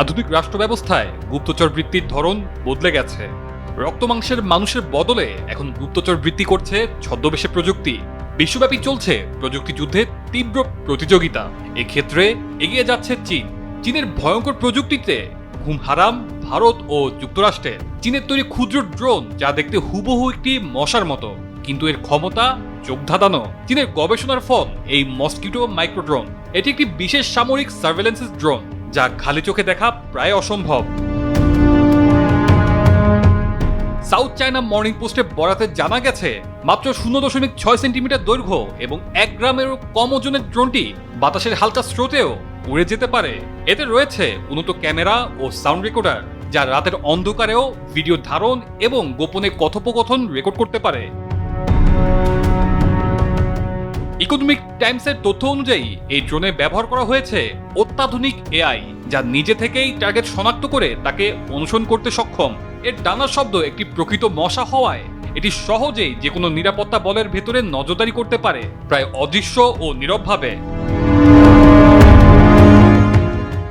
আধুনিক রাষ্ট্র ব্যবস্থায় গুপ্তচর বৃত্তির ধরন বদলে গেছে। রক্তমাংসের মানুষের বদলে এখন গুপ্তচর বৃত্তি করছে ছদ্মবেশে প্রযুক্তি। বিশ্বব্যাপী চলছে প্রযুক্তি যুদ্ধে তীব্র প্রতিযোগিতা। এক্ষেত্রে এগিয়ে যাচ্ছে চীন। চীনের ভয়ঙ্কর প্রযুক্তিতে ঘুম হারাম ভারত ও যুক্তরাষ্ট্রের চীনের তৈরি ক্ষুদ্র ড্রোন যা দেখতে হুবহু একটি মশার মতো, কিন্তু এর ক্ষমতা চোখ চীনের গবেষণার ফল এই মস্কিটো মাইক্রোড্রোন। এটি একটি বিশেষ সামরিক সার্ভেলেন্সেস ড্রোন। যা খালি চোখে দেখা প্রায় অসম্ভব। সাউথ চায়না মর্নিং পোস্টে বরাতে জানা গেছে, মাত্র শূন্য দশমিক ছয় সেন্টিমিটার দৈর্ঘ্য এবং এক গ্রামেরও কম ওজনের ড্রোনটি বাতাসের হালকা স্রোতেও উড়ে যেতে পারে। এতে রয়েছে উন্নত ক্যামেরা ও সাউন্ড রেকর্ডার, যা রাতের অন্ধকারেও ভিডিও ধারণ এবং গোপনে কথোপকথন রেকর্ড করতে পারে। ইকোনমিক টাইমসের তথ্য অনুযায়ী, এই ড্রোনে ব্যবহার করা হয়েছে অত্যাধুনিক এআই, যা নিজে থেকেই টার্গেট শনাক্ত করে তাকে অনুসরণ করতে সক্ষম। এর ডানার শব্দ একটি প্রকৃত মশা হওয়ায়, এটি সহজেই যে কোনো নিরাপত্তা বলের ভেতরে নজরদারি করতে পারে, প্রায় অদৃশ্য ও নীরবভাবে।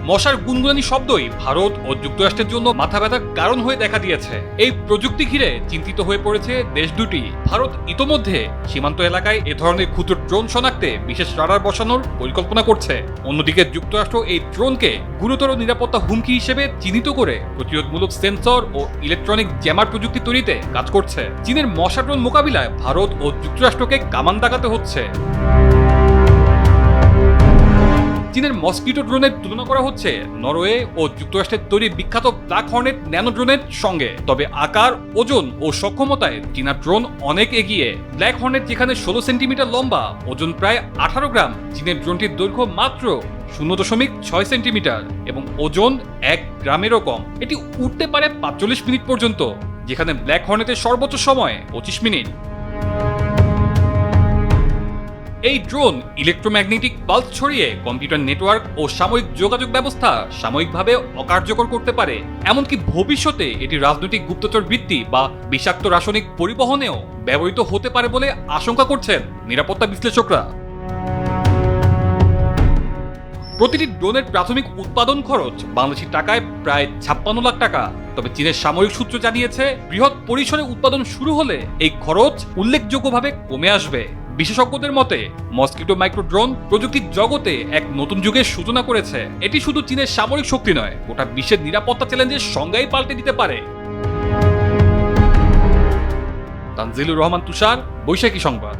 মশার গুনগুনানি শব্দই ভারত ও যুক্তরাষ্ট্রের জন্য মাথা ব্যথার কারণ হয়ে দেখা দিয়েছে। এই প্রযুক্তি ঘিরে চিন্তিত হয়ে পড়েছে দেশ দুটি। ভারত ইতোমধ্যে সীমান্ত এলাকায় এ ধরনের ক্ষুদ্র ড্রোন শনাক্তে বিশেষ রাডার বসানোর পরিকল্পনা করছে। অন্যদিকে যুক্তরাষ্ট্র এই ড্রোনকে গুরুতর নিরাপত্তা হুমকি হিসেবে চিহ্নিত করে প্রতিরোধমূলক সেন্সর ও ইলেকট্রনিক জ্যামার প্রযুক্তি তৈরিতে কাজ করছে। চীনের মশা ড্রোন মোকাবিলায় ভারত ও যুক্তরাষ্ট্রকে কামান দাগাতে হচ্ছে। চীনের মস্কিটো ড্রোনের তুলনা করা হচ্ছে। নরওয়ে ও যুক্তরাষ্ট্রের তৈরি বিখ্যাত ব্ল্যাক হর্নেট ন্যানো ড্রোনের সঙ্গে। তবে আকার, ওজন ও সক্ষমতায় চীনা ড্রোন অনেক এগিয়ে। ব্ল্যাক হর্নেট যেখানে ষোলো সেন্টিমিটার লম্বা, ওজন প্রায় আঠারো গ্রাম, চীনের ড্রোনটির দৈর্ঘ্য মাত্র শূন্য দশমিক ছয় সেন্টিমিটার এবং ওজন এক গ্রামেরও কম। এটি উঠতে পারে পাঁচচল্লিশ মিনিট পর্যন্ত, যেখানে ব্ল্যাক হর্নেটের সর্বোচ্চ সময় পঁচিশ মিনিট। এই ড্রোন ইলেকট্রোম্যাগনেটিক পালস ছড়িয়ে কম্পিউটার নেটওয়ার্ক ও সাময়িক যোগাযোগ ব্যবস্থা সাময়িকভাবে অকার্যকর করতে পারে। এমনকি ভবিষ্যতে এটি রাজনৈতিক গুপ্তচর বৃত্তি বা বিষাক্ত রাসায়নিক পরিবহনেও ব্যবহৃত হতে পারে বলে আশঙ্কা করছেন নিরাপত্তা বিশ্লেষকরা। প্রতিটি ড্রোনের প্রাথমিক উৎপাদন খরচ বাংলাদেশি টাকায় প্রায় ছাপ্পান্ন লাখ টাকা। তবে চীনের সামরিক সূত্র জানিয়েছে, বৃহৎ পরিসরে উৎপাদন শুরু হলে এই খরচ উল্লেখযোগ্যভাবে কমে আসবে। বিশেষজ্ঞদের মতে, মস্কিটো মাইক্রো ড্রোন প্রযুক্তির জগতে এক নতুন যুগের সূচনা করেছে। এটি শুধু চীনের সামরিক শক্তি নয়, গোটা বিশ্বের নিরাপত্তা চ্যালেঞ্জের সংজ্ঞাই পাল্টে দিতে পারে। তানজিলুর রহমান তুষার, বৈশাখী সংবাদ।